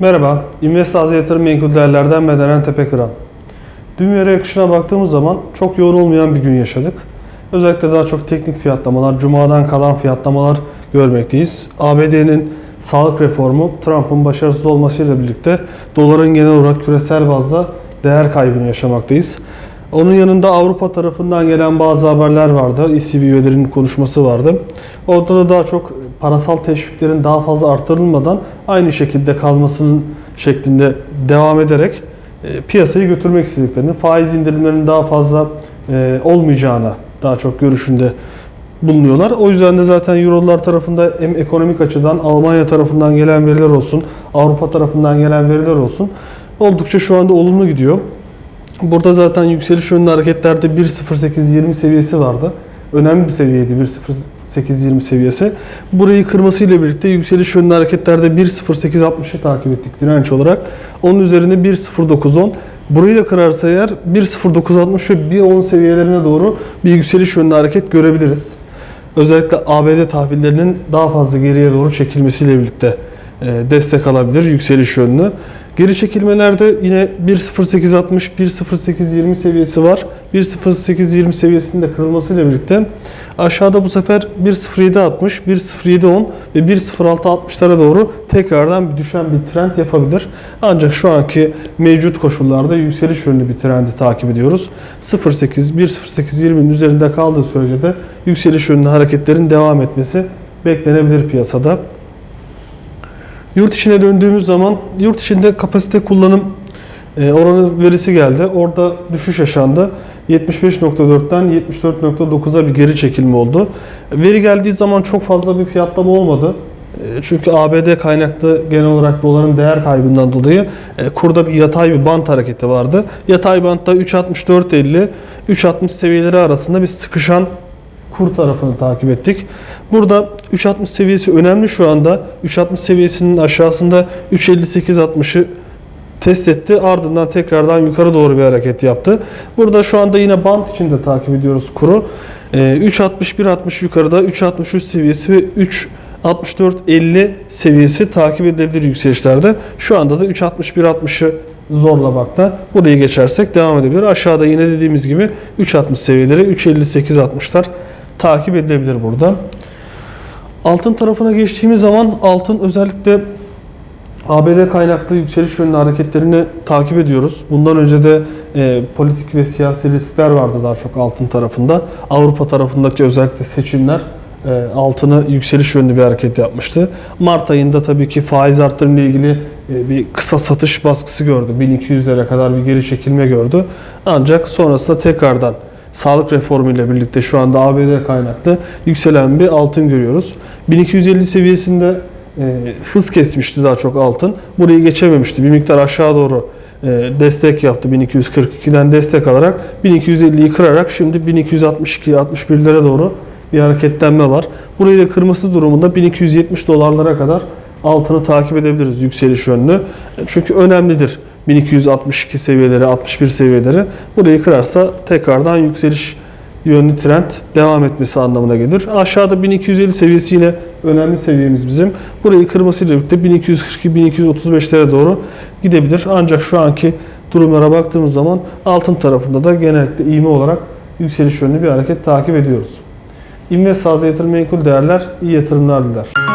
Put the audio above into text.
Merhaba, İnvest AZ Yatırım Menkul Değerlerden Bedenen Tepe. Dün veri akışına baktığımız zaman çok yoğun olmayan bir gün yaşadık. Özellikle daha çok teknik fiyatlamalar, Cuma'dan kalan fiyatlamalar görmekteyiz. ABD'nin sağlık reformu, Trump'ın başarısız olmasıyla birlikte doların genel olarak küresel bazda değer kaybını yaşamaktayız. Onun yanında Avrupa tarafından gelen bazı haberler vardı. ECB üyelerinin konuşması vardı. Orada da daha çok parasal teşviklerin daha fazla artırılmadan aynı şekilde kalmasının şeklinde devam ederek e, piyasayı götürmek istediklerini, faiz indirimlerinin daha fazla e, olmayacağına daha çok görüşünde bulunuyorlar. O yüzden de zaten Eurolar tarafında hem ekonomik açıdan Almanya tarafından gelen veriler olsun, Avrupa tarafından gelen veriler olsun oldukça şu anda olumlu gidiyor. Burada zaten yükseliş yönlü hareketlerde 1.0820 seviyesi vardı. Önemli bir seviyeydi 1.0820 seviyesi. Burayı kırmasıyla birlikte yükseliş yönlü hareketlerde 1.0860'ı takip ettik direnç olarak. Onun üzerine 1.0910. Burayı da kırarsa eğer 1.0960 ve 1.10 seviyelerine doğru bir yükseliş yönlü hareket görebiliriz. Özellikle ABD tahvillerinin daha fazla geriye doğru çekilmesiyle birlikte e, destek alabilir yükseliş yönlü. Geri çekilmelerde yine 1.0860, 1.0820 seviyesi var. 1.0820 seviyesinin de kırılmasıyla birlikte aşağıda bu sefer 1.0760, 1.0710 ve 1.0660'lara doğru tekrardan bir düşen bir trend yapabilir. Ancak şu anki mevcut koşullarda yükseliş yönlü bir trendi takip ediyoruz. 0.8, 1.0820'nin üzerinde kaldığı sürece de yükseliş yönlü hareketlerin devam etmesi beklenebilir piyasada. Yurt içine döndüğümüz zaman yurt içinde kapasite kullanım e, oranı verisi geldi. Orada düşüş yaşandı. 75.4'ten 74.9'a bir geri çekilme oldu. Veri geldiği zaman çok fazla bir fiyatlama olmadı. E, Çünkü ABD kaynaklı genel olarak doların değer kaybından dolayı e, kurda bir yatay bir bant hareketi vardı. Yatay bantta 3.64.50 3.60 seviyeleri arasında bir sıkışan kur tarafını takip ettik. Burada 3.60 seviyesi önemli şu anda. 3.60 seviyesinin aşağısında 3.58.60'ı test etti. Ardından tekrardan yukarı doğru bir hareket yaptı. Burada şu anda yine band içinde takip ediyoruz kuru. Ee, 3.61.60 yukarıda 3.63 seviyesi ve 3.64.50 seviyesi takip edilebilir yükselişlerde. Şu anda da 3.61.60'ı zorlamakta. Burayı geçersek devam edebilir. Aşağıda yine dediğimiz gibi 3.60 seviyeleri 3.58.60'lar takip edilebilir burada. Altın tarafına geçtiğimiz zaman altın özellikle ABD kaynaklı yükseliş yönlü hareketlerini takip ediyoruz. Bundan önce de e, politik ve siyasi riskler vardı daha çok altın tarafında. Avrupa tarafındaki özellikle seçimler e, altını yükseliş yönlü bir hareket yapmıştı. Mart ayında tabii ki faiz artırımı ile ilgili e, bir kısa satış baskısı gördü. 1200'lere kadar bir geri çekilme gördü. Ancak sonrasında tekrardan sağlık reformu ile birlikte şu anda ABD kaynaklı yükselen bir altın görüyoruz. 1250 seviyesinde e, hız kesmişti daha çok altın. Burayı geçememişti. Bir miktar aşağı doğru e, destek yaptı 1242'den destek alarak 1250'yi kırarak şimdi 1262-61'lere doğru bir hareketlenme var. Burayı da kırması durumunda 1270 dolarlara kadar altını takip edebiliriz yükseliş yönlü. Çünkü önemlidir 1262 seviyeleri, 61 seviyeleri. Burayı kırarsa tekrardan yükseliş yönlü trend devam etmesi anlamına gelir. Aşağıda 1250 seviyesi yine önemli seviyemiz bizim. Burayı kırmasıyla birlikte 1242-1235'lere doğru gidebilir. Ancak şu anki durumlara baktığımız zaman altın tarafında da genellikle iğme olarak yükseliş yönlü bir hareket takip ediyoruz. İnvest sazı yatırım menkul değerler iyi yatırımlar diler.